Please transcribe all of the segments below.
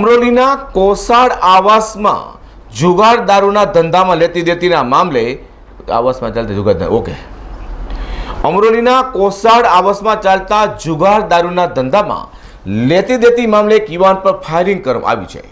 અમરોલીના કોસાડ આવાસમાં જુગાર દારૂના ધંધામાં લેતી દેતીના મામલે આવાસમાં ચાલતી જુગાર ઓકે. અમરોલીના કોસાડ આવાસમાં ચાલતા જુગાર દારૂના ધંધામાં લેતી દેતી મામલે એક યુવાન પર ફાયરિંગ કરવામાં આવ્યું છે.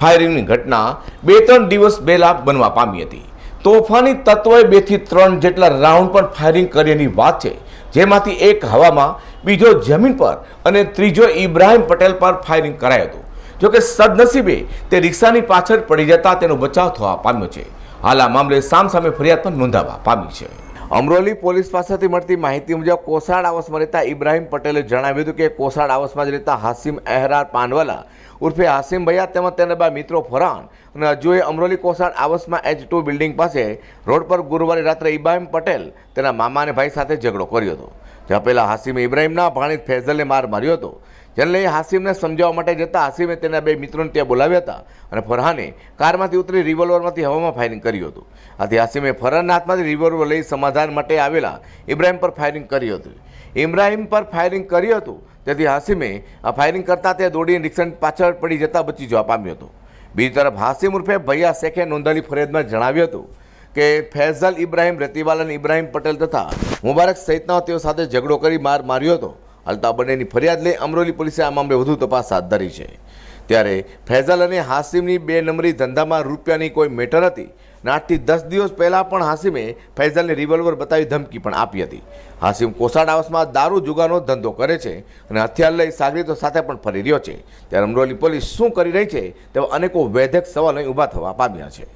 ફાયરિંગની ઘટના બે ત્રણ દિવસ પહેલા બનવા પામી હતી. તોફાની તત્વોએ બેથી ત્રણ જેટલા રાઉન્ડ પર ફાયરિંગ કર્યાની વાત છે. જેમાંથી એક હવામાં બીજો જમીન પર અને ત્રીજો ઇબ્રાહિમ પટેલ પર ફાયરિંગ કરાયું હતું. જોકે સદનસીબે તે રિક્ષાની પાછળ પડી જતા તેનો બચાવ થવા પામ્યો છે. હાલ આ મામલે સામસામે ફરિયાદ પણ નોંધાવા પામી છે. અમરોલી પોલીસ પાસેથી મળતી માહિતી મુજબ કોસાડ આવાસમાં રહેતા ઇબ્રાહિમ પટેલે જણાવ્યું હતું કે કોસાડ આવાસમાં જ રહેતા હાસિમ એહરાર પાનવાલા ઉર્ફે હાસિમ ભૈયા તેમજ તેના બે મિત્રો ફરહાન અને અજુએ અમરોલી કોસાડ આવાસમાં એચ ટુ બિલ્ડિંગ પાસે રોડ પર ગુરુવારે રાત્રે ઇબ્રાહીમ પટેલ તેના મામા અને ભાઈ સાથે ઝઘડો કર્યો હતો. જ્યાં પહેલાં હાસિમે ઇબ્રાહિમના ભાણિત ફેઝલને માર માર્યો હતો. જેને લઈ હાસિમને સમજાવવા માટે જતાં હાસિમે તેના બે મિત્રોને ત્યાં બોલાવ્યા હતા અને ફરહાને કારમાંથી ઉતરી રિવોલ્વરમાંથી હવામાં ફાયરિંગ કર્યું હતું. આથી હાસિમે ફરહાનના હાથમાંથી રિવોલ્વર લઈ સમાધાન માટે આવેલા ઇબ્રાહિમ પર ફાયરિંગ કર્યું હતું. ઇબ્રાહિમ પર ફાયરિંગ કર્યું હતું, તેથી હાસિમે આ ફાયરિંગ કરતાં તે દોડીને રિક્ષણ પાછળ પડી જતાં બચી જવા પામ્યો હતો. બીજી તરફ હાસિમ ઉર્ફે ભૈયા શેખે નોંધાયેલી ફરિયાદમાં જણાવ્યું હતું કે ફૈઝલ ઇબ્રાહિમ રતીવાલ અને ઇબ્રાહિમ પટેલ તથા મુબારક સહિતના તેઓ સાથે ઝઘડો કરી માર માર્યો હતો. હાલતા બંનેની ફરિયાદ લઈ અમરોલી પોલીસે આ મામલે વધુ તપાસ હાથ ધરી છે. ત્યારે ફૈઝલ અને હાસિમની બે નંબરી ધંધામાં રૂપિયાની કોઈ મેટર હતી. અને દસ દિવસ પહેલાં પણ હાસિમે ફૈઝલને રિવોલ્વર બતાવી ધમકી પણ આપી હતી. હાસિમ કોસાડ હાઉસમાં દારૂ જુગાનો ધંધો કરે છે અને હથિયાર લઈ સાગરીતો સાથે પણ ફરી રહ્યો છે. ત્યારે અમરોલી પોલીસ શું કરી રહી છે તેવા અનેકો વૈધક સવાલ અહીં ઊભા થવા પામ્યા છે.